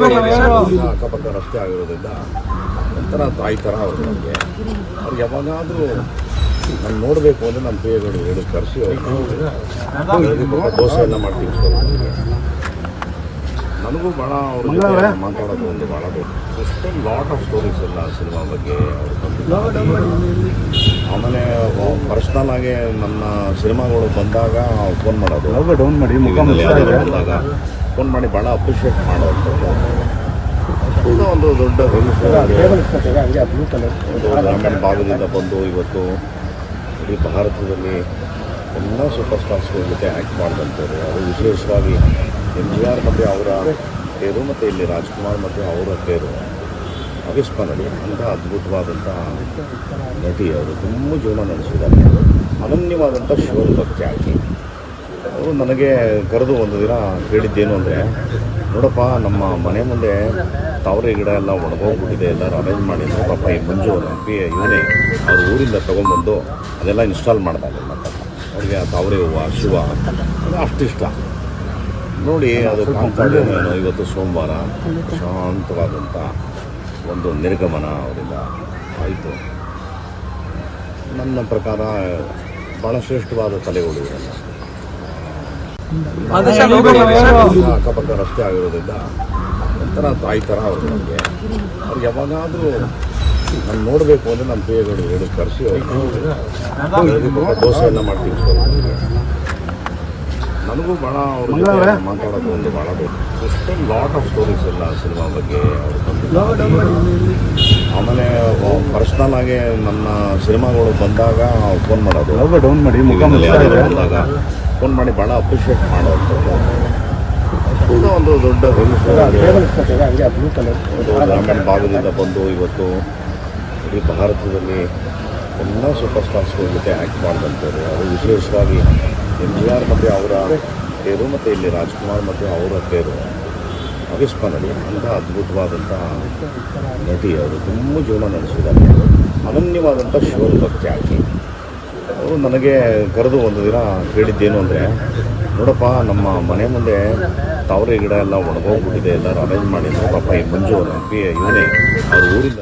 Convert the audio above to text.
ಅಕ್ಕಪಕ್ಕ ರಸ್ತೆ ಆಗಿರೋದ್ರಿಂದ ಒಂಥರ ತಾಯಿ ಥರ ಅವರು ನನಗೆ ಅವ್ರು ಯಾವಾಗಾದರೂ ನಾನು ನೋಡಬೇಕು ಅಂದರೆ ನಮ್ಮ ಪ್ರಿಯಗಳು ಹೇಳಿ ಕರೆಸಿ ಅವ್ರಿಗೆ ದೋಸೆ ಎಲ್ಲ ಮಾಡಿ ತಿನ್ಸ್ಕೊಂಡು ನನಗೂ ಭಾಳ ಅವ್ರ ಜೊತೆ ಮಾತಾಡೋದು ಒಂದು ಭಾಳ ಎಷ್ಟೊಂದು ಲಾಟ್ ಆಫ್ ಸ್ಟೋರೀಸ್ ಎಲ್ಲ ಸಿನಿಮಾ ಬಗ್ಗೆ ಅವ್ರು ಆಮೇಲೆ ಪರ್ಸ್ನಲ್ ಆಗಿ ನನ್ನ ಸಿನಿಮಾಗಳು ಬಂದಾಗ ಫೋನ್ ಮಾಡೋದು. ಡೌನ್ ಮಾಡಿ? ಬಂದಾಗ ಫೋನ್ ಮಾಡಿ ಭಾಳ ಅಪ್ರಿಷಿಯೇಟ್ ಮಾಡೋವಂಥದ್ದು. ಇದು ಒಂದು ದೊಡ್ಡ ಗ್ರಾಮೀಣ ಭಾಗದಿಂದ ಬಂದು ಇವತ್ತು ಇಡೀ ಭಾರತದಲ್ಲಿ ಎಲ್ಲ ಸೂಪರ್ ಸ್ಟಾರ್ಸ್ಗಳ ಜೊತೆ ಆ್ಯಕ್ಟ್ ಮಾಡಿದಂಥವ್ರು. ಅದು ವಿಶೇಷವಾಗಿ ಎಂ ಜಿ ಆರ್ ಮತ್ತು ಅವರ ಪೇರು ಮತ್ತು ಇಲ್ಲಿ ರಾಜ್ಕುಮಾರ್ ಮತ್ತು ಅವರ ಪೇರು. ಅವಿಸ್ಮ ನಡಿ ಅಂಥ ಅದ್ಭುತವಾದಂಥ ನಟಿ ಅವರು ತುಂಬ ಜೀವನ ನಡೆಸಿದ್ದಾರೆ. ಅನನ್ಯವಾದಂಥ ಶಿವಭಕ್ತಿ ಆಕೆ. ಅವರು ನನಗೆ ಕರೆದು ಒಂದು ದಿನ ಹೇಳಿದ್ದೇನು ಅಂದರೆ ನೋಡಪ್ಪ ನಮ್ಮ ಮನೆ ಮುಂದೆ ತಾವರೆ ಗಿಡ ಎಲ್ಲ ಒಣಗೋಗ್ಬಿಟ್ಟಿದೆ ಎಲ್ಲರೂ ಅರೇಂಜ್ ಮಾಡಿ ಪಾಪ ಈ ಮಂಜು ಪಿ ಇವನೇ ಅವ್ರ ಊರಿಂದ ತೊಗೊಂಬಂದು ಅದೆಲ್ಲ ಇನ್ಸ್ಟಾಲ್ ಮಾಡ್ತಾರೆ ಅವ್ರಿಗೆ ಆ ತಾವರೆ ಹೂವು ಶಿವ ಅದು ಅಷ್ಟಿಷ್ಟ ನೋಡಿ ಅದು ಕಾಂತಾಡೇನೋ ಇವತ್ತು ಸೋಮವಾರ ಶಾಂತವಾದಂಥ ಒಂದು ನಿರ್ಗಮನ ಅವರಿಂದ ಆಯಿತು. ನನ್ನ ಪ್ರಕಾರ ಬಹಳ ಶ್ರೇಷ್ಠವಾದ ತಲೆಗಳು ಇವೆಲ್ಲ. ಅಕ್ಕಪಕ್ಕ ರಸ್ತೆ ಆಗಿರೋದ್ರಿಂದ ಒಂಥರ ತಾಯಿ ಥರ ಅವರು ನನಗೆ ಅವ್ರು ಯಾವಾಗಾದರೂ ನಾನು ನೋಡಬೇಕು ಅಂದರೆ ನಮ್ಮ ಪೇಯಗಳು ಹೇಳಿ ಕರೆಸಿ ಅವರು. ದೋಸೆ ಎಲ್ಲ ಮಾಡಿ ತಿನ್ಸ್ಕೊಂಡು ನನಗೂ ಭಾಳ ಅವ್ರ ಜೊತೆ ಮಾತಾಡೋದು ಒಂದು ಭಾಳ ಎಷ್ಟೊಂದು ಲಾಟ್ ಆಫ್ ಸ್ಟೋರೀಸ್ ಎಲ್ಲ ಸಿನಿಮಾ ಬಗ್ಗೆ ಅವ್ರು ಆಮೇಲೆ ಪರ್ಸ್ನಲ್ ಆಗಿ ನನ್ನ ಸಿನಿಮಾಗಳು ಬಂದಾಗ ಫೋನ್ ಮಾಡೋದು. ಡೌನ್ ಮಾಡಿ ಬಂದಾಗ ಫೋನ್ ಮಾಡಿ ಭಾಳ ಅಪ್ರಿಷಿಯೇಟ್ ಮಾಡೋವಂಥದ್ದು ಕೂಡ ಒಂದು ದೊಡ್ಡ ಗ್ರಾಮೀಣ ಭಾಗದಿಂದ ಬಂದು ಇವತ್ತು ಇಡೀ ಭಾರತದಲ್ಲಿ ಎಲ್ಲ ಸೂಪರ್ ಸ್ಟಾರ್ಸ್ಗಳ ಜೊತೆ ಆ್ಯಕ್ಟ್ ಮಾಡಿದಂಥವ್ರು. ಅದು ವಿಶೇಷವಾಗಿ ಎಂ ಜಿ ಆರ್ ಮತ್ತು ಅವರ ತೇರು ಮತ್ತು ಇಲ್ಲಿ ರಾಜ್ಕುಮಾರ್ ಮತ್ತು ಅವರ ಪೇರು. ನಡಿ ಅಂಥ ಅದ್ಭುತವಾದಂಥ ನಟಿ ಅವರು. ತುಂಬ ಜೀವನ ನಡೆಸಿದ್ದಾರೆ. ಅನನ್ಯವಾದಂಥ ಶಿವನ ಭಕ್ತಿ ಆಕೆ. ಅವರು ನನಗೆ ಕರೆದು ಒಂದು ದಿನ ಕೇಳಿದ್ದೇನು ಅಂದರೆ, ನೋಡಪ್ಪ, ನಮ್ಮ ಮನೆ ಮುಂದೆ ತಾವರೆ ಗಿಡ ಎಲ್ಲ ಒಣಗೋಗ್ಬಿಟ್ಟಿದೆ. ಎಲ್ಲರೂ ಅರೇಂಜ್ ಮಾಡಿದ್ರು ಪಾಪ ಈ ಮಂಜು ಅವರು ಇವನೇ. ಅವ್ರ ಊರಿಂದ